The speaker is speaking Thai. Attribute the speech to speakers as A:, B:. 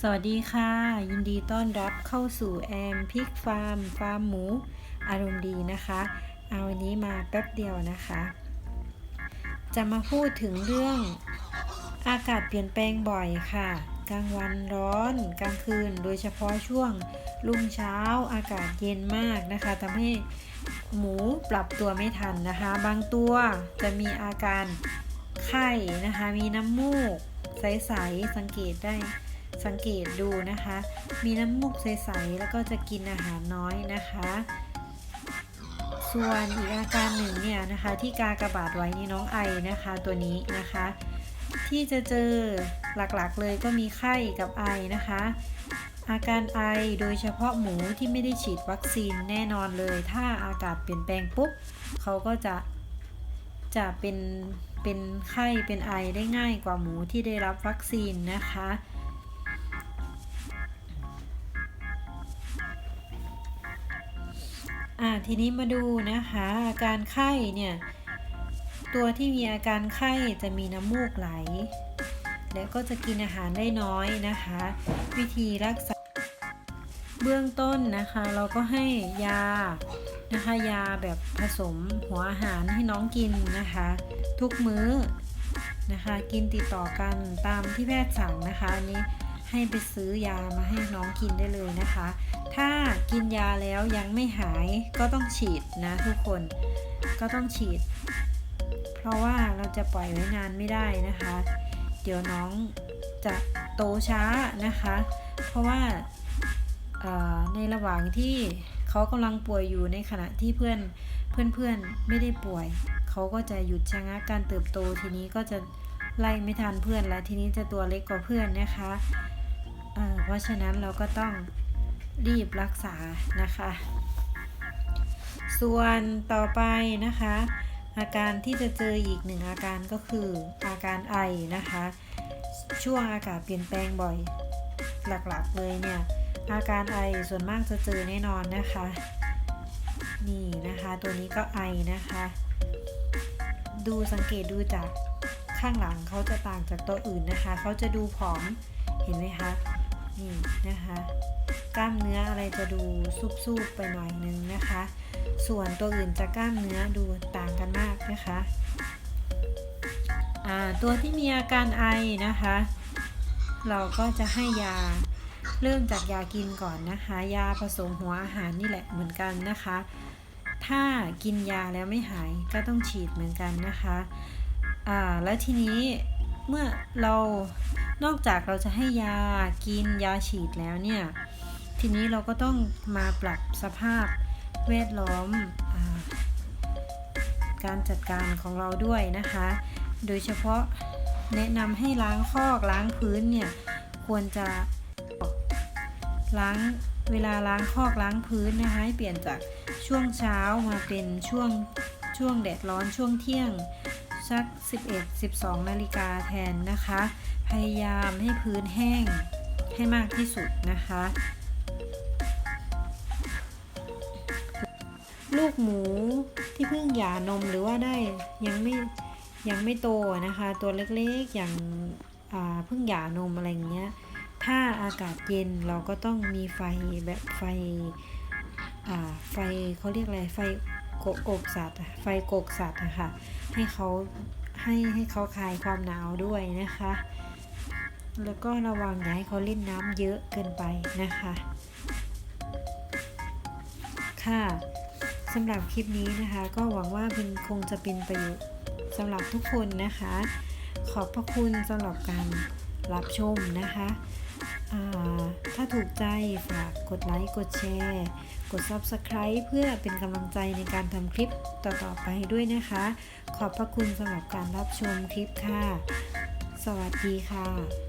A: สวัสดีค่ะ ยินดีต้อนรับเข้าสู่แอมพิกฟาร์ม ฟาร์มหมู อารมณ์ดีนะคะ เอาวันนี้มาแป๊บเดียวนะคะ จะมาพูดถึงเรื่องอากาศเปลี่ยนแปลงบ่อยค่ะกลางวันร้อนกลางคืน โดยเฉพาะช่วงรุ่งเช้าอากาศเย็นมากนะคะทำให้หมูปรับตัวไม่ทันนะคะ บางตัวจะมีอาการไข้นะคะ มีน้ำมูกใสๆสังเกตได้ สังเกตดูนะคะ มีน้ำมูกใสๆแล้วก็จะกินอาหารน้อยนะคะ ส่วนอีกอาการหนึ่งเนี่ยนะคะที่กากระบาดไว้นี่น้องไอนะคะตัวนี้นะคะ ที่จะเจอหลักๆเลยก็มีไข้กับไอนะคะ อาการไอโดยเฉพาะหมูที่ไม่ได้ฉีดวัคซีนแน่นอนเลย ถ้าอากาศเปลี่ยนแปลงปุ๊บเขาก็จะจะเป็นเป็นไข้เป็นไอได้ง่ายกว่าหมูที่ได้รับวัคซีนนะคะ อ่าทีนี้มาดูนะคะอาการไข้เนี่ยตัวที่มีอาการไข้จะมีน้ำมูกไหล แล้วก็จะกินอาหารได้น้อยนะคะ วิธีรักษา เบื้องต้นนะคะ เราก็ให้ยานะคะยาแบบผสมหัวอาหารให้น้องกินนะคะ ทุกมื้อนะคะ กินติดต่อกันตามที่แพทย์สั่งนะคะนนี้ ให้ไปซื้อยามาให้น้องกินได้เลยนะคะ ถ้ากินยาแล้วยังไม่หายก็ต้องฉีดนะทุกคนก็ต้องฉีด เพราะว่าเราจะปล่อยไว้นานไม่ได้นะคะ เดี๋ยวน้องจะโตช้านะคะ เพราะว่าในระหว่างที่เขากำลังป่วยอยู่ในขณะที่เพื่อนเพื่อนๆไม่ได้ป่วย เขาก็จะหยุดชะงักการเติบโตทีนี้ก็จะไล่ไม่ทันเพื่อนแล้วทีนี้จะตัวเล็กกว่าเพื่อนนะคะ เพราะฉะนั้นเราก็ต้องรีบรักษานะคะ ส่วนต่อไปนะคะ อาการที่จะเจออีกหนึ่งอาการก็คืออาการไอนะคะ ช่วงอากาศเปลี่ยนแปลงบ่อยหลักๆเลยเนี่ย อาการไอส่วนมากจะเจอแน่นอนนะคะ นี่นะคะตัวนี้ก็ไอนะคะ ดูสังเกตดูจากข้างหลังเขาจะต่างจากตัวอื่นนะคะ เขาจะดูผอมเห็นไหมคะ นี่นะคะ กล้ามเนื้ออะไรจะดูซุบๆไปหน่อยนึงนะคะ ส่วนตัวอื่นจะกล้ามเนื้อดูต่างกันมากนะคะตัวที่มีอาการไอนะคะ เราก็จะให้ยาเริ่มจากยากินก่อนนะคะ ยาผสมหัวอาหารนี่แหละเหมือนกันนะคะ ถ้ากินยาแล้วไม่หายก็ต้องฉีดเหมือนกันนะคะ อ่า แล้วทีนี้ เมื่อเรานอกจากเราจะให้ยากินยาฉีดแล้วเนี่ย ทีนี้เราก็ต้องมาปรับสภาพแวดล้อมอการจัดการของเราด้วยนะคะ โดยเฉพาะแนะนำให้ล้างคอกล้างพื้นเนี่ยควรจะล้างเวลาล้างคอกล้างพื้นนะคะให้เปลี่ยนจากช่วงเช้ามาเป็นช่วงช่วงแดดร้อนช่วงเที่ยง สัก 11-12 นาฬิกาแทนนะคะ พยายามให้พื้นแห้งให้มากที่สุดนะคะ ลูกหมูที่เพิ่งหย่านมหรือว่าได้ยังไม่ยังไม่โตนะคะ ตัวเล็กๆอย่างเพิ่งหย่านมอะไรเงี้ย ถ้าอากาศเย็นเราก็ต้องมีไฟแบบไฟไฟเขาเรียกอะไรไฟ กกสัตว์อะไฟโกกสัตว์อะค่ะให้เขาให้ให้เขาคลายความหนาวด้วยนะคะ แล้วก็ระวังอย่าให้เขาเล่นน้ำเยอะเกินไปนะคะ ค่ะสำหรับคลิปนี้นะคะ ก็หวังว่าเป็นคงจะเป็นประโยชน์สำหรับทุกคนนะคะ ขอบพระคุณสำหรับการรับชมนะคะอ่า ถูกใจฝากกดไลค์ กดแชร์ กด Subscribe เพื่อเป็นกำลังใจในการทำคลิปต่อๆไปด้วยนะคะ ขอบพระคุณสำหรับการรับชมคลิปค่ะ สวัสดีค่ะ